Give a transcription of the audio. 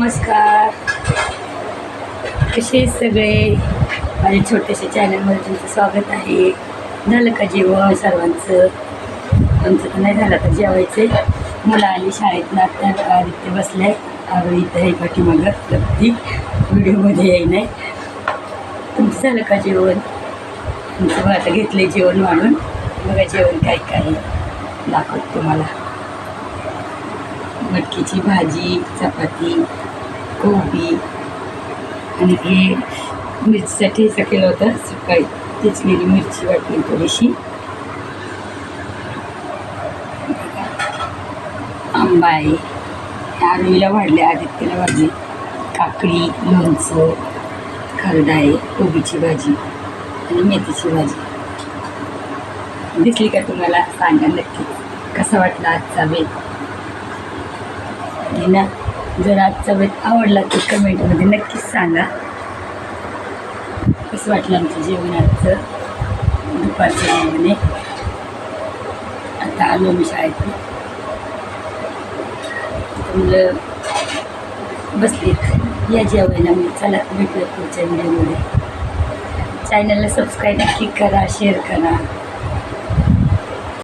नमस्कार. कसे सगळे? माझ्या छोट्याशा चॅनलमध्ये तुमचं स्वागत आहे. झालं का जेवण सर्वांचं? आमचं तर नाही झालं तर जेवायचं मुलं आली शाळेत ना आता आदित्य बसले आरो इथं आहे पाठीमागं. लपती व्हिडिओमध्ये येई नाही तुमचं झालं का जेवण? तुमचं आता घेतलं जेवण वाढून. बघा जेवण काय काय दाखवत तुम्हाला. मटकीची भाजी चपाती कोबी आणि हे मिरचीसाठी ठेचा केलं होतं. सकाळी तिचलेली मिरची वाटली थोडीशी. आंबा आहे आरवीला वाढले आदित्यला वाढले. काकडी लोणचं खरडा आहे कोबीची भाजी आणि मेथीची भाजी. दिसली का तुम्हाला? सांगा नक्की कसा वाटला आजचा बेत आणि ना जर आजचा वेळ आवडला तर कमेंटमध्ये नक्कीच सांगा. कसं वाटलं आमचं जेवण आजचं? दुपारचं जेवण आता आलो मी शाळेत मुलं बसलीत. या जेवायला मी चला भेटूया पुढच्या व्हिडिओमध्ये. चॅनलला सबस्क्राईब नक्की करा शेअर करा.